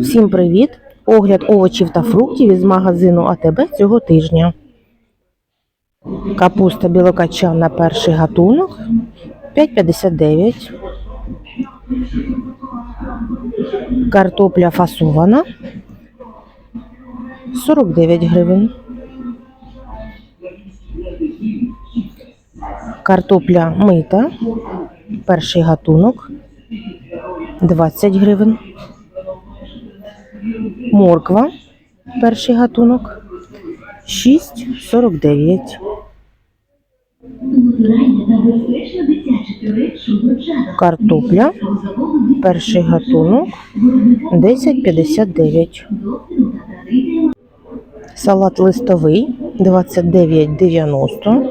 Всім привіт! Огляд овочів та фруктів із магазину АТБ цього тижня. Капуста білокачана перший гатунок 5,59. Картопля фасована 49 гривень. Картопля мита перший гатунок 20 гривень. Морква, перший гатунок 6,49. Картопля, перший гатунок 10,59. Салат листовий 29,90.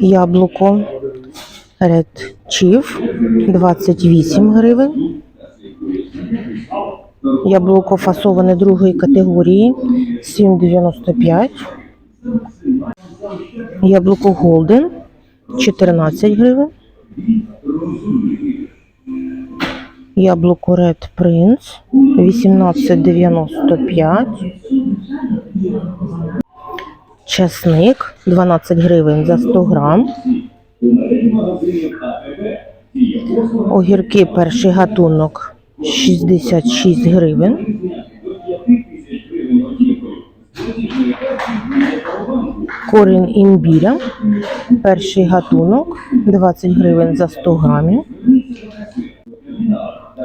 Яблуко Red Chief 28 гривень. Яблуко фасоване другої категорії 7,95. Яблуко Голден 14 гривень. Яблуко Red Prince 18,95. Часник 12 гривень за 100 грам. Огірки перший гатунок 66 гривень. Корінь імбіря. Перший гатунок 20 гривень за 100 грамів.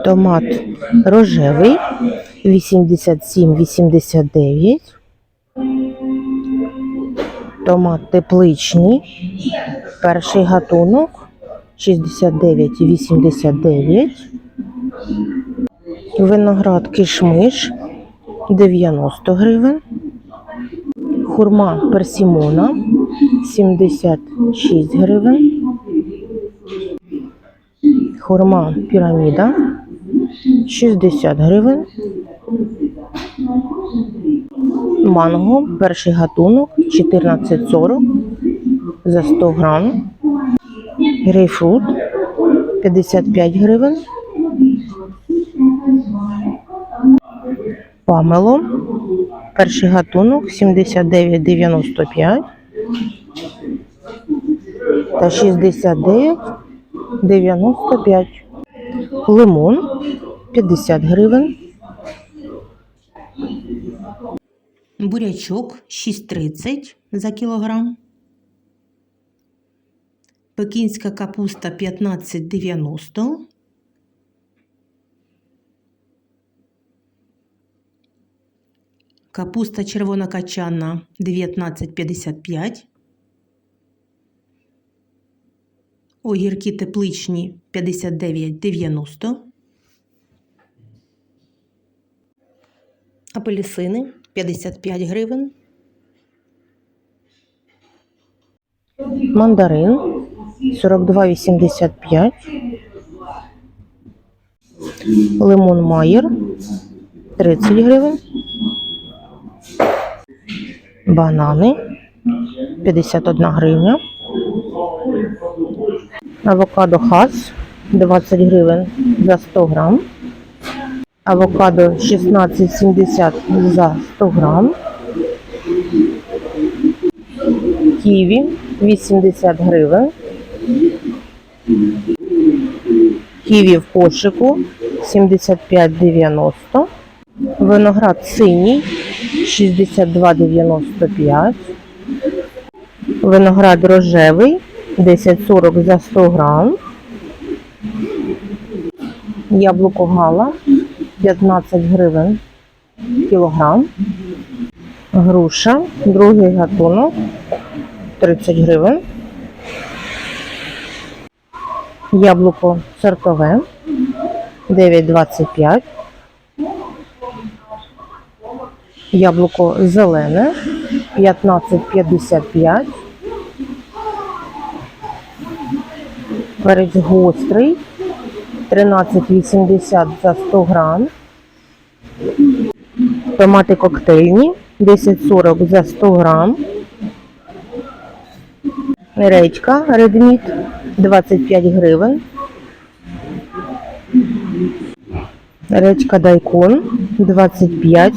Томат рожевий 87,89. Томат тепличний. Перший гатунок 69,89. Виноград кишмиш 90 гривень. Хурма персімона 76 гривень. Хурма піраміда 60 гривень. Манго перший гатунок 14,40 за 100 грам. Грейпфрут 55 гривень. Памело. Перший гатунок 79,95 та 69,95. Лимон 50 гривень. Бурячок 6,30 за кілограм. Пекінська капуста 15,90. Капуста червона качана 19,55. Огірки тепличні 59,90. Апельсини 55 гривень. Мандарин 42,85. Лимон Майер 30 гривень. Банани 51 гривня. Авокадо хас 20 гривень за 100 грам. Авокадо 16,70 за 100 грам. Ківі 80 гривень. Ківі в кошику 75,90. Виноград синій 62,95. Виноград рожевий 10,40 за 100 грам. Яблуко гала 15 гривень кілограм. Груша, другий гатунок 30 гривень. Яблуко сортове 9,25. Яблуко зелене 15,55. Перець гострий 13,80 за 100 грам. Томати коктейльні 10,40 за 100 грам. Редька редміт 25 гривень. Редька дайкон 25.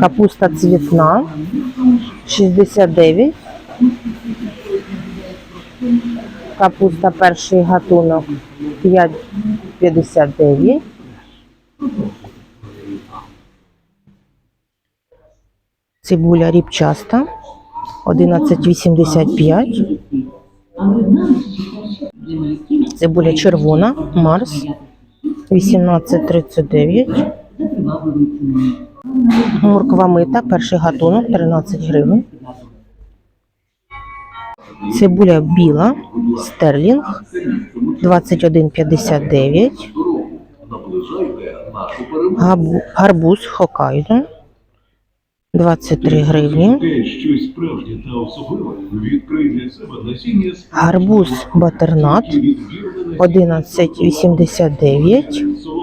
Капуста цвітна 69. Капуста перший гатунок 5,59. Цибуля ріпчаста 11,85. Цибуля червона, Марс 18,39. Морква мита, перший гатунок 13 гривень. Цибуля біла, стерлінг 21,59. Габу- Гарбуз Хокайдо 23 гривні. Гарбуз батернат відбірне 11,89. солодке